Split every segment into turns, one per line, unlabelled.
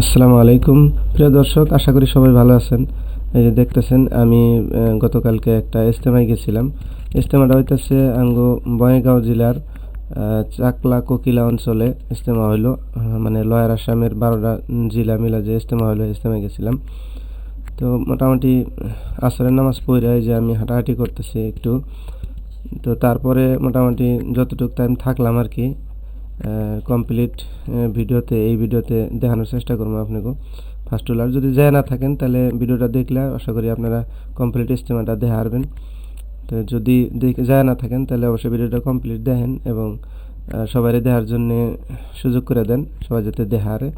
আসসালামু আলাইকুম। প্রিয় দর্শক, আশা করি সবাই ভালো আছেন। এই যে দেখতেছেন, আমি গতকালকে একটা ইজতেমায় গেছিলাম। ইজতেমাটা হইতেছে আঙ্গ বঙ্গাইগাঁও জেলার চাকলা কোকিলা অঞ্চলে ইজতেমা হইল। মানে লয়ার আসামের বারোটা জেলা মিলা যে ইজতেমা হইল, ইজতেমায় গেছিলাম। তো মোটামুটি আসরের নামাজ পড়ে যে আমি হাঁটাহাঁটি করতেছি একটু। তো তারপরে মোটামুটি যতটুকু টাইম থাকলাম আর কি কমপ্লিট ভিডিওতে, এই ভিডিওতে দেখানোর চেষ্টা করব আপনাকে। ফার্স্ট আর যদি যায় না থাকেন, তাহলে ভিডিওটা দেখলে আশা করি আপনারা কমপ্লিট ইস্তেমাটা দেখা হারবেন। তো যদি দেখে যায় না থাকেন, তাহলে অবশ্যই ভিডিওটা কমপ্লিট দেখেন এবং সবাই দেখার জন্য সুযোগ করে দেন, সবাই যাতে দেখারে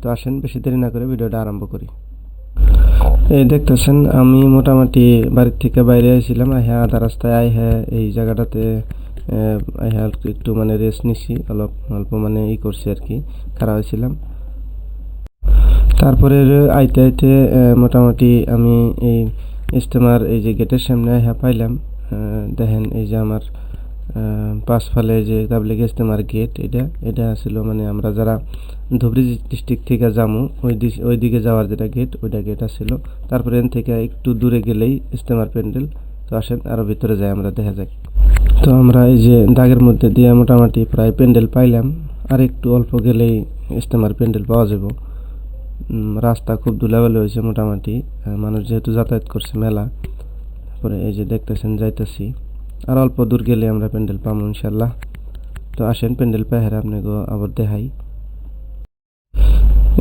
তো আসেন, বেশি দেরি না করে ভিডিওটা আরম্ভ করি। এই দেখতেছেন, আমি মোটামুটি বাড়ির থেকে বাইরে আইছিলাম হ্যাঁ আধা রাস্তায় আই হ্যাঁ এই জায়গাটাতে আই একটু মানে রেস্ট নিছি অল্প অল্প মানে ই করছি আর কি খারাপ হয়েছিলাম। তারপরে আইতে আইতে মোটামুটি আমি এই ইস্তেমার এই যে গেটের সামনে হ্যাঁ পাইলাম দেখেন এই যে আমার আহ, পাঁচফালে যে তাবলিগ ইস্তেমার গেট এটা এটা ছিল মানে আমরা যারা ধুবড়ি ডিস্ট্রিক্ট থেকে যামু ওই ওই দিকে যাওয়ার যেটা গেট ওইটা গেট ছিল তারপরে এন থেকে একটু দূরে গেলেই ইস্তেমার প্যান্ডেল তো আসেন আরও ভিতরে যাই আমরা দেখা যাক। তো আমরা এই যে দাগের মধ্যে দিয়ে মোটামুটি প্রায় প্যান্ডেল পাইলাম। আর একটু অল্প গেলেই ইস্তেমার প্যান্ডেল পাওয়া যাব। রাস্তা খুব ধুলাবালি হয়েছে মোটামুটি। মানুষ যেহেতু যাতায়াত করছে মেলা, তারপরে এই যে দেখতেছেন, যাইতেছি। আর অল্প দূর গেলে আমরা প্যান্ডেল পাবো ইনশাল্লাহ। তো আসেন, প্যান্ডেল পাহাড়ে আপনাকে আবার দেখাই।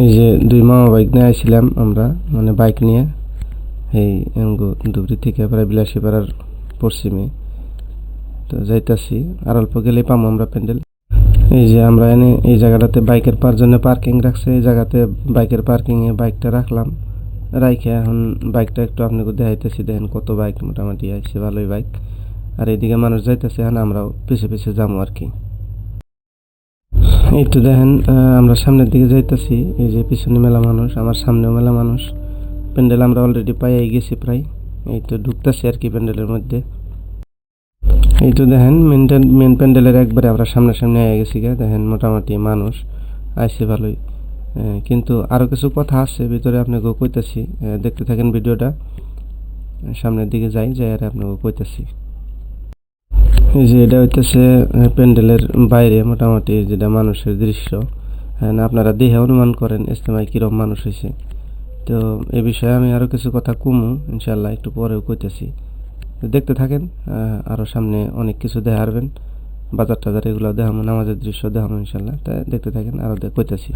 এই যে দুই মামা বাইক নিয়ে আইছিলাম আমরা মানে বাইক নিয়ে। এই ধুবড়ি থেকে প্রায় বিলাসীপাড়ার পশ্চিমে। তো যাইতাছি। আর অল্প গেলেই পাবো আমরা প্যান্ডেল। এই যে আমরা এনে এই জায়গাটাতে বাইকের পার জন্য পার্কিং রাখছে। এই জায়গাতে বাইকের পার্কিংয়ে বাইকটা রাখলাম। রাইখে এখন বাইকটা একটু আপনাকে দেখাইতেছি। দেখেন কত বাইক মোটামুটি আছে ভালোই বাইক। আর এইদিকে মানুষ যাইতেছে, এখন আমরাও পিছে পিছে যাব আর কি। এই তো দেখেন আমরা সামনের দিকে যাইতেছি। এই যে পিছনে মেলা মানুষ, আমার সামনেও মেলা মানুষ। প্যান্ডেল আমরা অলরেডি পাইয়াই গেছি প্রায়। এই তো ঢুকতেছি আর কি প্যান্ডেলের মধ্যে। এই তো দেখেন মেন মেন প্যান্ডেলের একবারে আমরা সামনাসামনি আগে গেছি গে দেখেন মোটামুটি মানুষ আইসে ভালোই। কিন্তু আরও কিছু কথা আছে, ভিতরে আপনাকে কইতেছি। দেখতে থাকেন ভিডিওটা। সামনের দিকে যাই যাই আর আপনাকে কইতেছি। এই যে এটা হইতেছে প্যান্ডেলের বাইরে মোটামুটি যেটা মানুষের দৃশ্য। হ্যাঁ আপনারা দেখে অনুমান করেন ইস্তেমায় কীরকম মানুষ হয়েছে তো এ বিষয়ে আমি আরও কিছু কথা কমু ইনশাল্লাহ একটু পরেও কইতেছি। দেখতে থাকেন আরও সামনে অনেক কিছু দেখারবেন বাজার টাজার এগুলো দেখাবো নামাজের দৃশ্য দেখাবো ইনশাল্লাহ তাই দেখতে থাকেন আরও দে- কইতেছি।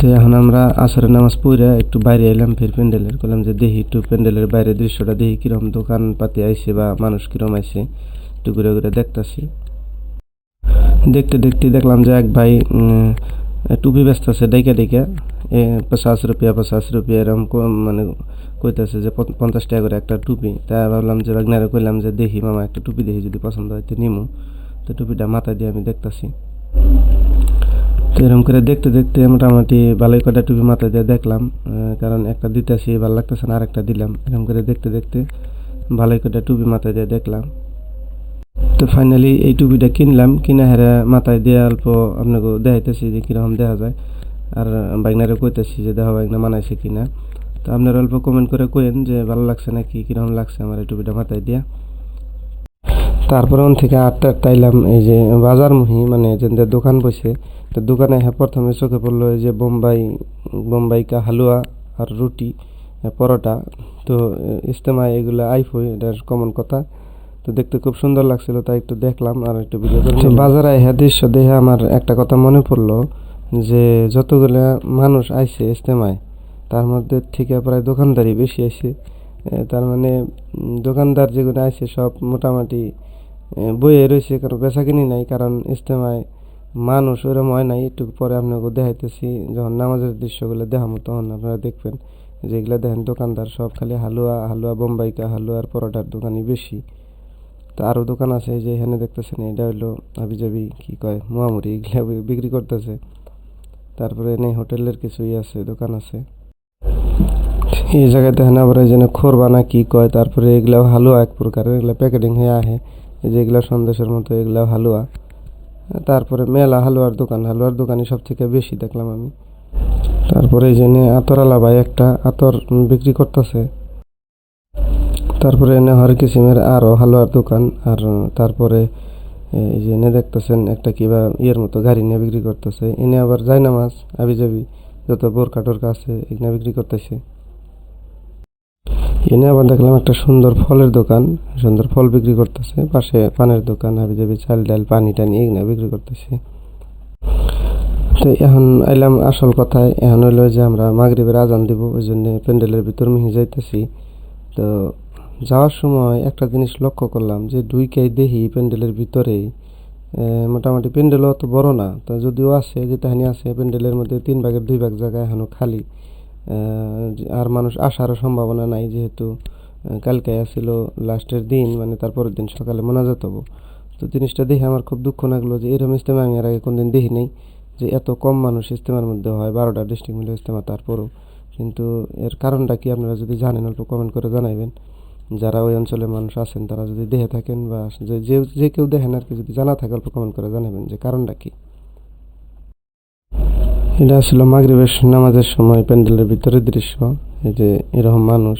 তো এখন আমরা আসরের নামাজ পড়ে একটু বাইরে এলাম, ফের প্যান্ডেলের। বললাম যে দেখি একটু প্যান্ডেলের বাইরে দৃশ্যটা, দেখি কীরকম দোকানপাতি আইসে বা মানুষ কীরকম আইসে। একটু ঘুরে ঘুরে দেখতাছি। দেখতে দেখতে দেখলাম যে এক ভাই টুপি ব্যস্ত আছে ডাইকা ডাইকা এ পঞ্চাশ রুপিয়া পঞ্চাশ রুপিয়া এরকম মানে কইতেছে যে পঞ্চ- পঞ্চাশ টাকা করে একটা টুপি। তাই ভাবলাম যে বাগনারে কইলাম যে দেখি মামা একটা টুপি দেখি যদি পছন্দ হয় তো নিমু। তো টুপিটা মাথায় দিয়ে আমি দেখতাছি। তো এরকম করে দেখতে দেখতে মোটামুটি ভালোই কটা টুপি মাথায় দিয়ে দেখলাম। কারণ একটা দিতেছি, ভালো লাগতেছে না আর একটা দিলাম। এরকম করে দেখতে দেখতে ভালোই কটা টুপি মাথায় দিয়ে দেখলাম। তো ফাইনালি এই টুপিটা কিনলাম, কিনা হেরা মাথায় দিয়ে অল্প আপনাকে দেখাইতেছি যে কীরকম দেখা যায়। আর বাইকনারে কইতেছি যে দেখা বাইকনা মানাইছে কিনা। তো আপনারা অল্প কমেন্ট করে কইেন যে ভালো লাগছে নাকি, কীরকম লাগছে আমার এই টুপিটা মাথায় দিয়া। তারপরে ওন থেকে আটটা আটটাইলাম এই যে বাজারমুহি মানে যে দোকান বসে, তো দোকানে হ্যাঁ প্রথমে চোখে পড়ল এই যে বোম্বাই বোম্বাই কা হালুয়া আর রুটি পরোটা। তো ইস্তেমায় এগুলো আইফই এটা কমন কথা। তো দেখতে খুব সুন্দর লাগছিল তাই একটু দেখলাম আর একটু ভিডিও করে বাজারে হ্যাঁ দৃশ্য দেখে আমার একটা কথা মনে পড়ল যে যতগুলো মানুষ আইসে ইস্তেমায় তার মধ্যে থেকে প্রায় দোকানদারি বেশি আইছে। এ, তার মানে দোকানদার যেগুলো আছে সব মোটামুটি বইয়ে রয়েছে কারণ বেচা কিনি নাই কারণ ইস্তেমায় মানুষ ওরম হয় নাই। একটু পরে আপনাকে দেখাইতেছি যখন নামাজের দৃশ্যগুলো দেখাবো তখন আপনারা দেখবেন যেগুলো দেখেন দোকানদার সব খালি হালুয়া হালুয়া বোম্বাইকা হালুয়ার পরোটার দোকানই বেশি। তো আরও দোকান আছে যে এখানে দেখতেছেন, এটা হলো হাবিজাবি কী কয় মোয়ামুড়ি এগুলা বিক্রি করতেছে। তারপরে এনে হোটেলের কিছুই আছে, দোকান আছে। এই জায়গায় দেখেন আবার যেন খোরবা না কী কয়, তারপরে এগুলাও হালুয়া এক প্রকারের, এগুলা প্যাকেটিং হয়ে আহে। এই যে এগুলা সন্দেশের মতো, এগুলাও হালুয়া। তারপরে মেলা হালুয়ার দোকান, হালুয়ার দোকানই সব থেকে বেশি দেখলাম আমি। তারপরে এই জন্য আতরালা ভাই একটা আতর বিক্রি করতেছে। তারপরে এনে হর কিসিমের আরও হালুয়ার দোকান, আর তারপরে এই যে এনে দেখতেছেন একটা কিবা ইয়ের মতো গাড়ি নিয়ে বিক্রি করতেছে। এনে আবার যায় না মাছ আবি যাবি যত বোরকা টোরকা আছে এখানে বিক্রি করতেছে। এনে আবার দেখলাম একটা সুন্দর ফলের দোকান, সুন্দর ফল বিক্রি করতেছে। পাশে পানের দোকান আবি যাবি চাল ডাল, পানি টানি এগুলো বিক্রি করতেছে। তো এখন আইলাম আসল কথায়, এখন হইল যে আমরা মাগরিবের আজান দিব ওই জন্য প্যান্ডেলের ভিতর মিহি যাইতেছি। তো যাওয়ার সময় একটা জিনিস লক্ষ্য করলাম যে দুই কে দেখি প্যান্ডেলের ভিতরে মোটামুটি প্যান্ডেলও অত বড় না। তো যদিও আছে, যে তাহানি আছে, প্যান্ডেলের মধ্যে তিন ভাগের দুই ভাগ জায়গা এখনও খালি। আর মানুষ আসারও সম্ভাবনা নাই যেহেতু কালকে আসছিল লাস্টের দিন মানে তারপরের দিন সকালে মোনাজাত হব। তো জিনিসটা দেখে আমার খুব দুঃখ লাগল যে এরকম ইস্তেমা আমি এর আগে কোনদিন দেখি নাই, যে এত কম মানুষ ইস্তেমার মধ্যে হয়, বারোটা ডিস্ট্রিক্ট মিলে ইস্তেমা তারপরও। কিন্তু এর কারণটা কি আপনারা যদি জানেন অল্প কমেন্ট করে জানাইবেন। যারা ওই অঞ্চলের মানুষ আছেন, তারা যদি দেখে থাকেন বা যে যে কেউ দেখেন আর কি, যদি জানা থাকে, অল্প কমেন্ট করে জানাবেন যে কারণটা কি। এটা ছিল মাগরিবের নামাজের সময় প্যান্ডেলের ভিতরের দৃশ্য। এই যে এরকম মানুষ,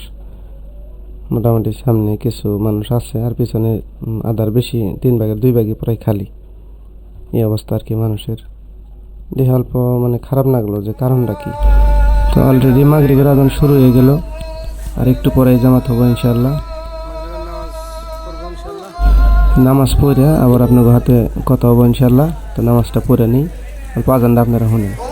মোটামুটি সামনে কিছু মানুষ আছে আর পিছনে আদার বেশি, তিন ভাগের দুই ভাগে প্রায় খালি। এই অবস্থা আর কি মানুষের। দেখে অল্প মানে খারাপ লাগল যে কারণটা কি। তো অলরেডি মাগরিবের আদান শুরু হয়ে গেল। আর একটু পরে জামাত হব ইনশাল্লাহ নামাজ পড়ে আবার আপনার হাতে কথা হব ইনশাল্লাহ তো নামাজটা পড়ে নিই। আর আজানটা আপনারা শুনেন।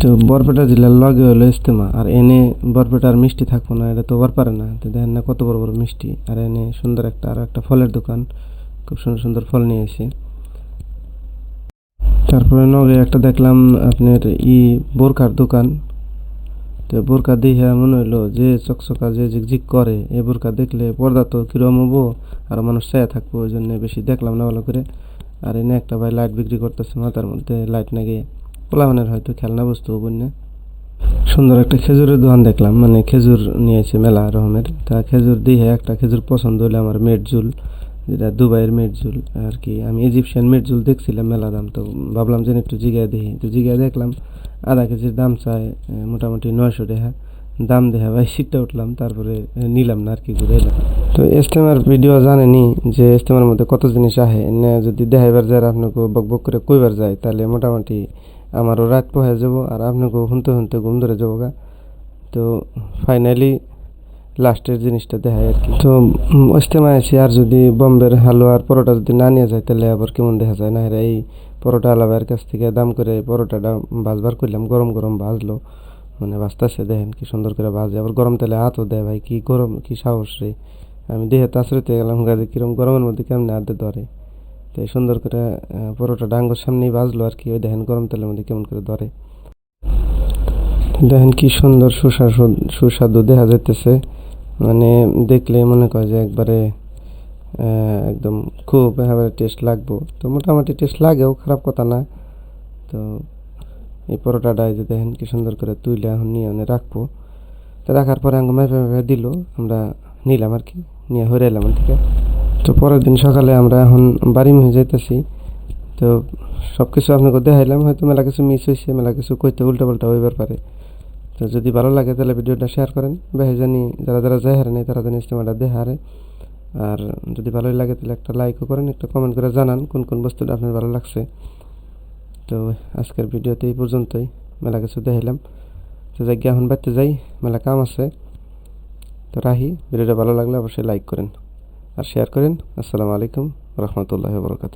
তো বরপেটা জেলার লগে হলো ইস্তেমা আর এনে বরপেটার মিষ্টি থাকব না, এটা তো ওর পারে না। তো দেখেন না কত বড় বড় মিষ্টি, আর এনে সুন্দর একটা, আর একটা ফলের দোকান, খুব সুন্দর সুন্দর ফল নিয়ে এসে তারপরে নগে একটা দেখলাম আপনার ই বোরকার দোকান। তো বোরকা দেখে মনে হইল যে চকচকা যে ঝিকঝিক করে, এই বোরকা দেখলে পর্দা তো কিরম হব, আর মানুষ চায়া থাকব, ওই জন্য বেশি দেখলাম না ভালো করে। আর এনে একটা ভাই লাইট বিক্রি করতেছে মাথার মধ্যে, লাইট নাকি পোলাবানের হয়তো খেলনা বস্তু হব না সুন্দর একটা খেজুরের দোকান দেখলাম মানে খেজুর নিয়েছে মেলা রহমের। তা খেজুর দিয়ে একটা খেজুর পছন্দ হলে আমার মেটজুল যেটা দুবাইয়ের মেটজুল আর কি, আমি ইজিপশিয়ান মেটজুল দেখছিলাম মেলা দাম, তো ভাবলাম যে একটু জিগায় দেখি। তো জিগায় দেখলাম, আধা কেজির দাম চায় মোটামুটি নয়শো টাকা। দাম দেখা ভাই সিটটা উঠলাম, তারপরে নিলাম না, আর কি ঘুরে এলাম। তো ইস্তেমার ভিডিও জানেনি যে ইস্তেমার মধ্যে কত জিনিস আহে। যদি দেখাইবার যায় আপনাকে বক বক করে কইবার যায়, তাহলে মোটামুটি আমারও রাত পোহে যাব আর আপনাকেও শুনতে শুনতে ঘুম ধরে যাব গা। তো ফাইনালি লাস্টের জিনিসটা দেখায় আর কি। তো উম, ইস্তেমায় আছি আর যদি বম্বের হালুয়ার পরোটা যদি না নিয়ে যায় তাহলে আবার কেমন দেখা যায়? না এই পরোটা আলাবার কাছ থেকে দাম করে পরোটাটা ভাজবার করলাম গরম গরম ভাজলো মানে ভাজতেছে দেখেন কি সুন্দর করে ভাজে আবার গরম তেলে হাতও দেয় ভাই কি গরম কি সাহস রে। আমি দেখে তাছরিতে গেলাম গাছে কিরম গরমের মধ্যে কেমনে হাতে ধরে। তো সুন্দর করে পরোটা ডাঙ্গর সামনেই ভাজলো আর কি, ওই দেখেন গরম তেলের মধ্যে কেমন করে ধরে। দেখেন কি সুন্দর সুস্বাদু সুস্বাদু দেখা যাইতেছে। মানে দেখলে মনে করে যে একবারে একদম খুব একেবারে টেস্ট লাগবো। তো মোটামুটি টেস্ট লাগেও, খারাপ কথা না। তো এই পরোটাটা যে দেখেন কি সুন্দর করে তুইলে এখন নিয়ে এনে রাখব। তো রাখার পরে আঙ্গ মেপে মেপে দিল, আমরা নিলাম আর কি, নিয়ে হরে এলাম থেকে তো পরের দিন সকালে আমরা এখন বাড়ি হয়ে যাইতেছি। তো সব কিছু আপনাকে দেখাইলাম, হয়তো মেলা কিছু মিস হয়েছে মেলা কিছু কইতে উল্টা পাল্টা হইবার পারে। তো যদি ভালো লাগে তাহলে ভিডিওটা শেয়ার করেন। বেহে জানি যারা যারা যায় হারে নেই তারা জানি ইস্তেমাটা দেখে হারে আর যদি ভালোই লাগে তাহলে একটা লাইকও করেন, একটা কমেন্ট করে জানান কোন কোন বস্তুটা আপনার ভালো লাগছে। তো আজকের ভিডিওতে এই পর্যন্তই, মেলা কিছু দেখাইলাম। তো যাই এখন বাড়তে যাই, মেলা কাম আছে। তো রাহি, ভিডিওটা ভালো লাগলে অবশ্যই লাইক করেন। আর শেয়ার করেন। আসসালামু আলাইকুম রহমতুল্লাহ বরকাত